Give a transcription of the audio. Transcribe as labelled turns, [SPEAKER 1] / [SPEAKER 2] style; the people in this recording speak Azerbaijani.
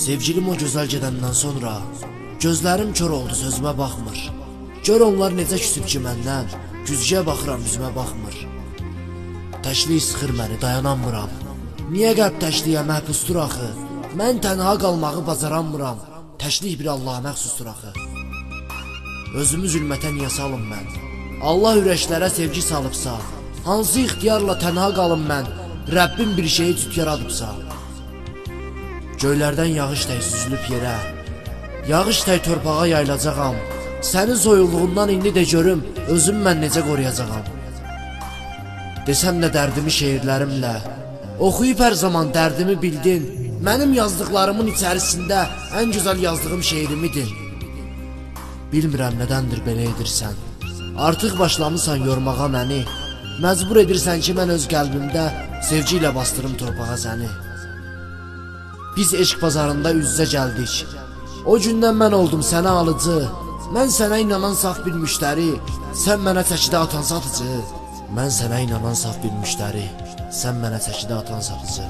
[SPEAKER 1] Sevgilim o gözəl gedəndən sonra gözlərim kör oldu sözümə baxmır. Gör onlar necə küsüb ki məndən, güzgüyə baxıram üzümə baxmır. Təşvih sıxır məni, dayanamıram. Niyə qəlb təşliyə məhbusdur axı? Mən tənha qalmağı bacaranmıram. Təşlih bir Allaha məxsusdur axı. Özümü zülmətə niyə salım mən? Allah ürəklərə sevgi salıbsa, hansı ixtiyarla tənha qalım mən? Rəbbim bir şeyi cüt yaradıbsa. Göylərdən yağış təy süzülüb yerə. Yağış təy torpağa yayılacağam. Sənin soyulduğundan indi də görüm, özüm mən necə qoruyacağam. Desəm də dərdimi şeirlərimlə. Oxuyub hər zaman dərdimi bildin. Mənim yazdıqlarımın içərisində ən gözəl yazdığım şeirimidir. Bilmirəm nədəndir belə edirsən. Artıq başlamısan yormağa məni. Məcbur edirsən ki, mən öz qəlbimdə sevgi ilə bastırım torpağa səni. Biz eşq bazarında üz-üzə gəldik. O gündən mən oldum sənə alıcı. Mən sənə inanan saf bir müştəri. Sən mənə çəkidə atan satıcı. Mən sənə inanan saf bir müştəri. Sən mənə çəkidə atan satıcı.